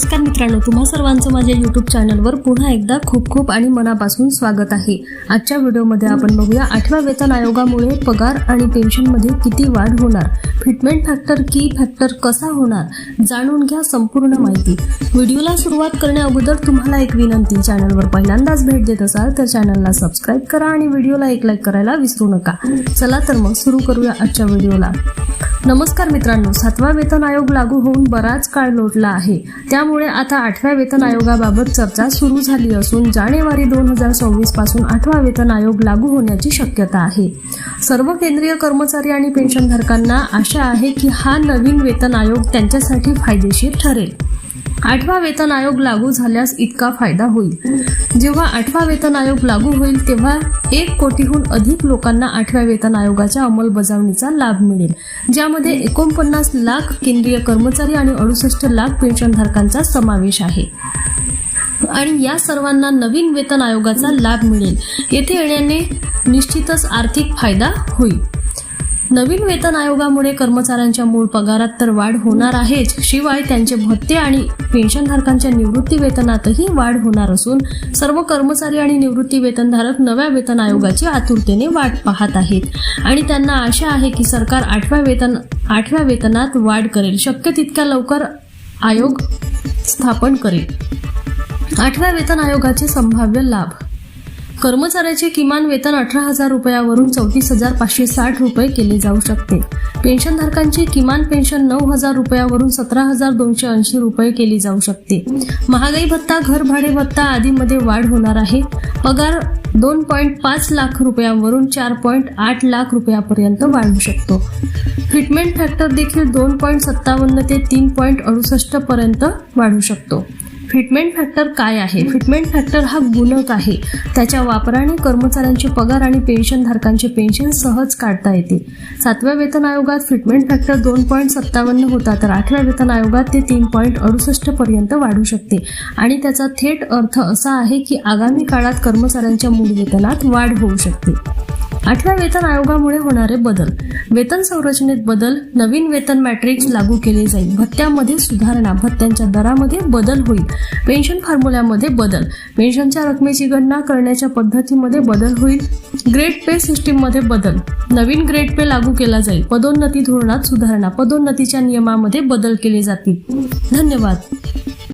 नमस्कार मित्रांनो तुम्हा सर्वांचं माझ्या यूट्यूब चॅनलवर पुन्हा एकदा खूप खूप आणि मनापासून स्वागत आहे. आजच्या व्हिडिओमध्ये आपण बघूया आठव्या वेतन आयोगामुळे पगार आणि पेन्शनमध्ये किती वाढ होणार फिटमेंट फॅक्टर की फॅक्टर कसा होणार जाणून घ्या संपूर्ण माहिती. व्हिडिओला सुरुवात करण्या अगोदर तुम्हाला एक विनंती चॅनलवर पहिल्यांदाच भेट देत असाल तर चॅनलला सबस्क्राईब करा आणि व्हिडिओला एक लाईक करायला विसरू नका. चला तर मग सुरू करूया आजच्या व्हिडिओला. नमस्कार मित्रांनो सातवा वेतन आयोग लागू होऊन बराच काळ लोटला आहे. त्यामुळे आता आठव्या वेतन आयोगाबाबत चर्चा सुरू झाली असून जानेवारी दोन हजार सव्वीसपासून आठवा वेतन आयोग लागू होण्याची शक्यता आहे. सर्व केंद्रीय कर्मचारी आणि पेन्शनधारकांना आशा आहे की हा नवीन वेतन आयोग त्यांच्यासाठी फायदेशीर ठरेल. आठवा वेतन आयोग लागू झाल्यास इतका फायदा होईल. जेव्हा आठवा वेतन आयोग लागू होईल तेव्हा एक कोटीहून अधिक लोकांना आठव्या वेतन आयोगाच्या अंमलबजावणीचा लाभ मिळेल. ज्यामध्ये एकोणपन्नास लाख केंद्रीय कर्मचारी आणि अडुसष्ट लाख पेन्शनधारकांचा समावेश आहे. आणि या सर्वांना नवीन वेतन आयोगाचा लाभ मिळेल. येथे येण्याने निश्चितच आर्थिक फायदा होईल. नवीन वेतन आयोगामुळे कर्मचाऱ्यांच्या मूळ पगारात तर वाढ होणार आहेच. शिवाय त्यांचे भत्ते आणि पेन्शनधारकांच्या निवृत्ती वेतनातही वाढ होणार असून सर्व कर्मचारी आणि निवृत्ती वेतनधारक नव्या वेतन आयोगाची आतुरतेने वाट पाहत आहेत. आणि त्यांना आशा आहे की सरकार आठव्या वेतन आठव्या वेतनात वाढ करेल. शक्य तितक्या लवकर आयोग स्थापन करेल. आठव्या वेतन आयोगाचे संभाव्य लाभ कर्मचाऱ्याचे किमान वेतन अठरा हजार रुपयावरून चौतीस हजार पाचशे साठ रुपये केले जाऊ शकते. पेन्शनधारकांची किमान पेन्शन नऊ हजार रुपयावरून सतरा हजार दोनशे ऐंशी रुपये केली जाऊ शकते. महागाई भत्ता घर भाडे भत्ता आदीमध्ये वाढ होणार आहे. पगार दोन पॉईंट पाच लाख रुपयांवरून चार पॉईंट आठ लाख रुपयापर्यंत वाढू शकतो. ट्रीटमेंट फॅक्टर देखील दोन पॉईंट सत्तावन्न ते तीन पॉईंट अडुसष्ट पर्यंत वाढू शकतो. फिटमेंट फॅक्टर काय आहे? फिटमेंट फॅक्टर हा गुणक आहे. त्याच्या वापराने कर्मचाऱ्यांचे पगार आणि पेन्शनधारकांचे पेन्शन सहज काढता येते. सातव्या वेतन आयोगात फिटमेंट फॅक्टर दोन पॉईंट सत्तावन्न होता तर आठव्या वेतन आयोगात ते तीन पॉईंट अडुसष्ट पर्यंत वाढू शकते. आणि त्याचा थेट अर्थ असा आहे की आगामी काळात कर्मचाऱ्यांच्या मूळ वेतनात वाढ होऊ शकते. आठव्या वेतन आयोगामुळे होणारे बदल. वेतन संरचनेत बदल नवीन वेतन मॅट्रिक्स लागू केले जाईल. भत्त्यामध्ये सुधारणा भत्त्यांच्या दरामध्ये बदल होईल. पेन्शन फॉर्म्युल्यामध्ये बदल. पेन्शनच्या रकमेची गणना करण्याच्या पद्धतीमध्ये बदल होईल. ग्रेड पे सिस्टीममध्ये बदल. नवीन ग्रेड पे लागू केला जाईल. पदोन्नती धोरणात सुधारणा. पदोन्नतीच्या नियमामध्ये बदल केले जातील. धन्यवाद.